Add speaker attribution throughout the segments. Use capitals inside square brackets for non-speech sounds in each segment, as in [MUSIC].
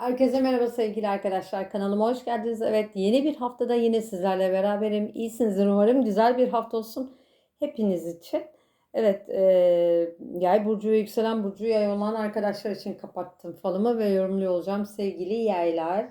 Speaker 1: Herkese merhaba sevgili arkadaşlar. Kanalıma hoş geldiniz. Evet yeni bir haftada yine sizlerle beraberim. İyisinizdir umarım. Güzel bir hafta olsun hepiniz için. Evet e, yay burcu yükselen burcu yay olan arkadaşlar için kapattım falımı ve yorumluyor olacağım sevgili yaylar.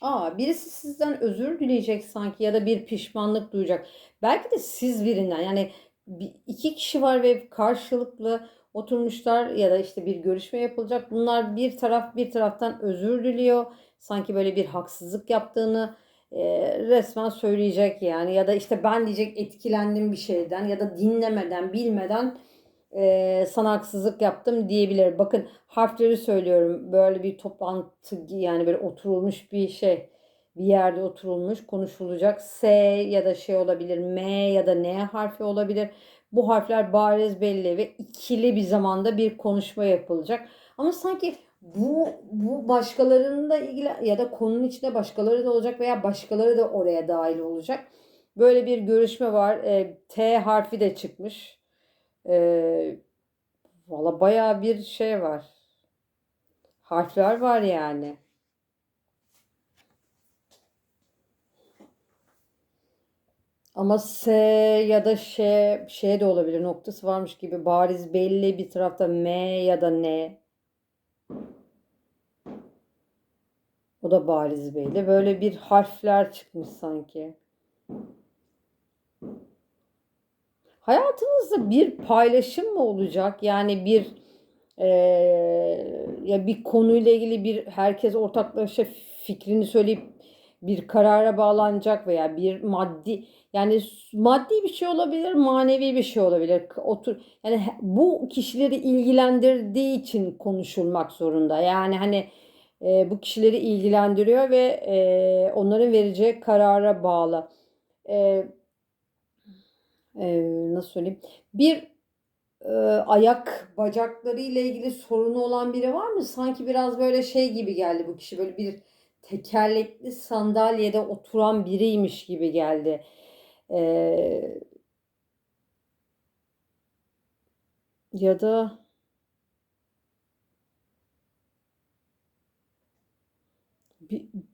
Speaker 1: Aa, birisi sizden özür dileyecek sanki ya da bir pişmanlık duyacak. Belki de siz birinden yani bir, iki kişi var ve karşılıklı oturmuşlar ya da işte bir görüşme yapılacak. Bunlar bir taraf bir taraftan özür diliyor. Sanki böyle bir haksızlık yaptığını e, resmen söyleyecek yani ya da işte ben diyecek etkilendim bir şeyden ya da dinlemeden bilmeden e, sana haksızlık yaptım diyebilir. Bakın harfleri söylüyorum. Böyle bir toplantı yani böyle oturulmuş bir şey bir yerde oturulmuş konuşulacak. S ya da şey olabilir. M ya da N harfi olabilir. Bu harfler bariz belli ve ikili bir zamanda bir konuşma yapılacak. Ama sanki bu bu başkalarının da ilgili ya da konunun içinde başkaları da olacak veya başkaları da oraya dahil olacak. Böyle bir görüşme var. E, T harfi de çıkmış. E, Valla bayağı bir şey var. Harfler var yani. Ama S ya da Ş, Ş de olabilir. Noktası varmış gibi bariz belli bir tarafta M ya da N. O da bariz belli. Böyle bir harfler çıkmış sanki. Hayatınızda bir paylaşım mı olacak? Yani bir e, ya bir konuyla ilgili bir herkes ortaklaşa fikrini söyleyip bir karara bağlanacak veya bir maddi yani maddi bir şey olabilir, manevi bir şey olabilir. Otur yani bu kişileri ilgilendirdiği için konuşulmak zorunda. Yani hani e, bu kişileri ilgilendiriyor ve e, onların vereceği karara bağlı. E, e, nasıl söyleyeyim? Bir e, ayak bacakları ile ilgili sorunu olan biri var mı? Sanki biraz böyle şey gibi geldi bu kişi. Böyle bir tekerlekli sandalyede oturan biriymiş gibi geldi. Ee, ya da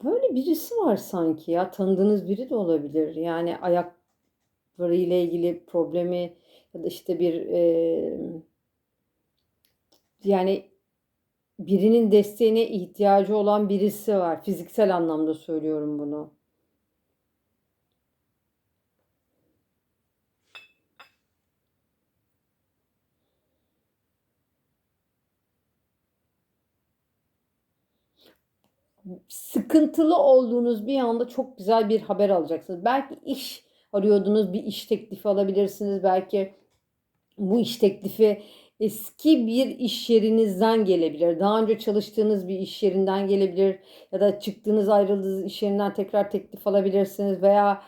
Speaker 1: böyle birisi var sanki ya tanıdığınız biri de olabilir. Yani ayakları ile ilgili problemi ya da işte bir e, yani birinin desteğine ihtiyacı olan birisi var. Fiziksel anlamda söylüyorum bunu. sıkıntılı olduğunuz bir anda çok güzel bir haber alacaksınız. Belki iş arıyordunuz, bir iş teklifi alabilirsiniz. Belki bu iş teklifi eski bir iş yerinizden gelebilir. Daha önce çalıştığınız bir iş yerinden gelebilir ya da çıktığınız ayrıldığınız iş yerinden tekrar teklif alabilirsiniz veya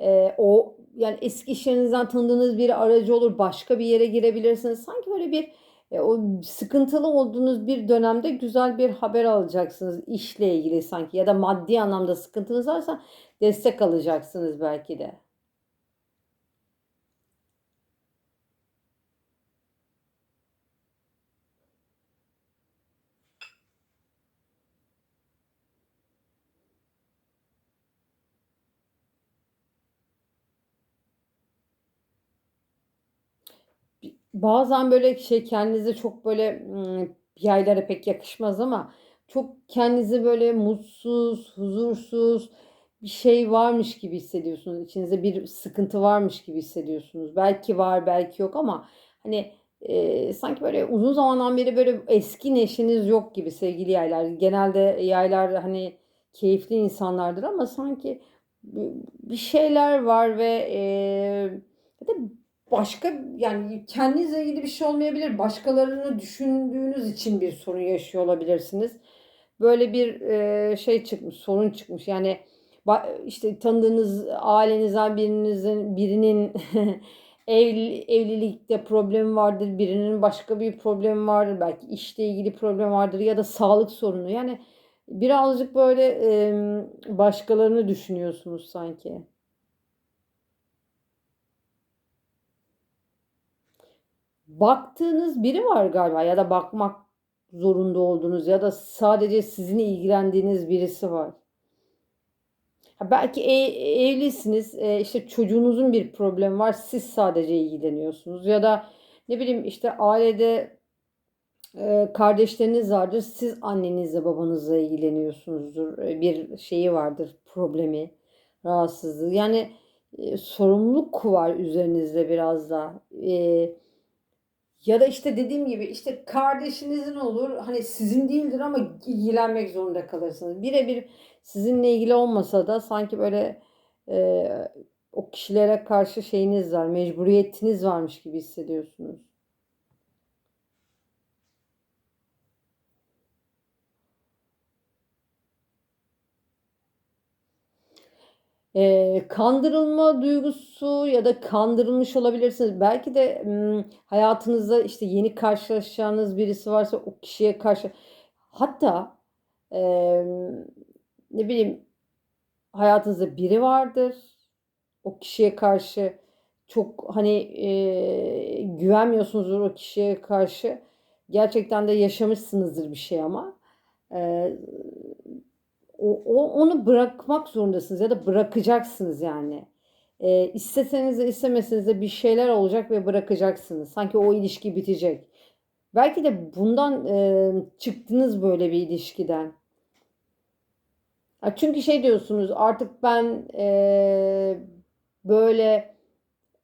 Speaker 1: e, o yani eski iş yerinizden tanıdığınız bir aracı olur başka bir yere girebilirsiniz. Sanki böyle bir e, o sıkıntılı olduğunuz bir dönemde güzel bir haber alacaksınız işle ilgili sanki ya da maddi anlamda sıkıntınız varsa destek alacaksınız belki de. Bazen böyle şey kendinize çok böyle yaylara pek yakışmaz ama çok kendinizi böyle mutsuz, huzursuz bir şey varmış gibi hissediyorsunuz. İçinizde bir sıkıntı varmış gibi hissediyorsunuz. Belki var, belki yok ama hani e, sanki böyle uzun zamandan beri böyle eski neşeniz yok gibi sevgili yaylar. Genelde yaylar hani keyifli insanlardır ama sanki bir şeyler var ve e, başka yani kendinizle ilgili bir şey olmayabilir. Başkalarını düşündüğünüz için bir sorun yaşıyor olabilirsiniz. Böyle bir e, şey çıkmış, sorun çıkmış. Yani işte tanıdığınız ailenizden birinizin birinin [LAUGHS] evli, evlilikte problemi vardır, birinin başka bir problemi vardır, belki işle ilgili problem vardır ya da sağlık sorunu. Yani birazcık böyle e, başkalarını düşünüyorsunuz sanki. Baktığınız biri var galiba ya da bakmak zorunda olduğunuz ya da sadece sizin ilgilendiğiniz birisi var. Belki e- evlisiniz, e, işte çocuğunuzun bir problemi var, siz sadece ilgileniyorsunuz ya da ne bileyim işte ailede e, kardeşleriniz vardır, siz annenizle babanızla ilgileniyorsunuzdur, bir şeyi vardır, problemi, rahatsızlığı. Yani e, sorumluluk var üzerinizde biraz da. E, ya da işte dediğim gibi işte kardeşinizin olur hani sizin değildir ama ilgilenmek zorunda kalırsınız. Birebir sizinle ilgili olmasa da sanki böyle e, o kişilere karşı şeyiniz var, mecburiyetiniz varmış gibi hissediyorsunuz. E, kandırılma duygusu ya da kandırılmış olabilirsiniz. Belki de m, hayatınızda işte yeni karşılaşacağınız birisi varsa o kişiye karşı hatta e, ne bileyim hayatınızda biri vardır. O kişiye karşı çok hani e, güvenmiyorsunuzdur o kişiye karşı. Gerçekten de yaşamışsınızdır bir şey ama e, o, onu bırakmak zorundasınız ya da bırakacaksınız yani. E, isteseniz de istemeseniz de bir şeyler olacak ve bırakacaksınız. Sanki o ilişki bitecek. Belki de bundan e, çıktınız böyle bir ilişkiden. Çünkü şey diyorsunuz artık ben eee, böyle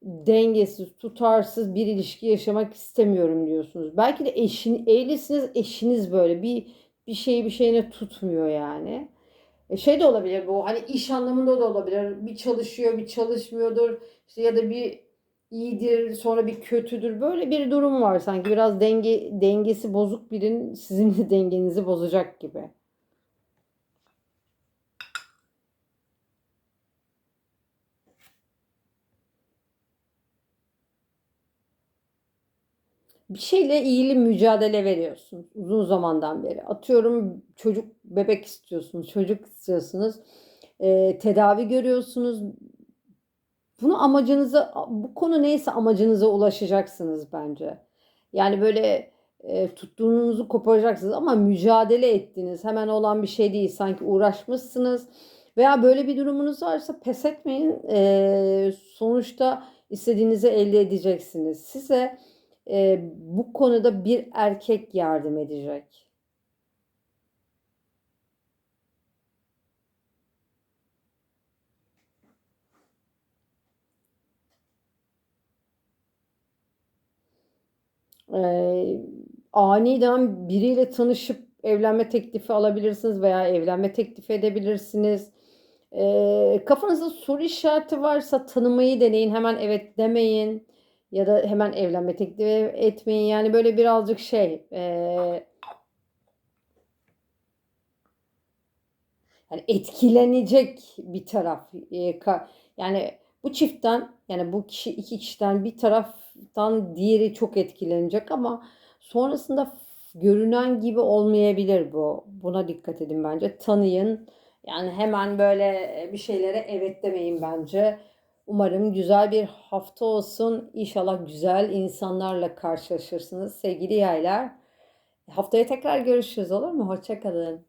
Speaker 1: dengesiz, tutarsız bir ilişki yaşamak istemiyorum diyorsunuz. Belki de eşin, evlisiniz, eşiniz böyle bir bir şeyi bir şeyine tutmuyor yani. E şey de olabilir bu hani iş anlamında da olabilir. Bir çalışıyor, bir çalışmıyordur. İşte ya da bir iyidir, sonra bir kötüdür. Böyle bir durum var sanki biraz denge dengesi bozuk birinin sizin de [LAUGHS] dengenizi bozacak gibi. Bir şeyle ilgili mücadele veriyorsun uzun zamandan beri. Atıyorum çocuk bebek istiyorsunuz, çocuk istiyorsunuz, e, tedavi görüyorsunuz. Bunu amacınıza, bu konu neyse amacınıza ulaşacaksınız bence. Yani böyle e, tuttuğunuzu koparacaksınız ama mücadele ettiniz. Hemen olan bir şey değil. Sanki uğraşmışsınız. Veya böyle bir durumunuz varsa pes etmeyin. E, sonuçta istediğinizi elde edeceksiniz. Size e, bu konuda bir erkek yardım edecek. E, aniden biriyle tanışıp evlenme teklifi alabilirsiniz veya evlenme teklifi edebilirsiniz. E, kafanızda soru işareti varsa tanımayı deneyin. Hemen evet demeyin. Ya da hemen evlenme teklifi etmeyin. Yani böyle birazcık şey e, yani etkilenecek bir taraf. E, ka- yani bu çiftten yani bu kişi iki kişiden bir taraftan diğeri çok etkilenecek ama sonrasında görünen gibi olmayabilir bu. Buna dikkat edin bence. Tanıyın. Yani hemen böyle bir şeylere evet demeyin bence. Umarım güzel bir hafta olsun. İnşallah güzel insanlarla karşılaşırsınız sevgili yaylar. Haftaya tekrar görüşürüz olur mu? Hoşça kalın.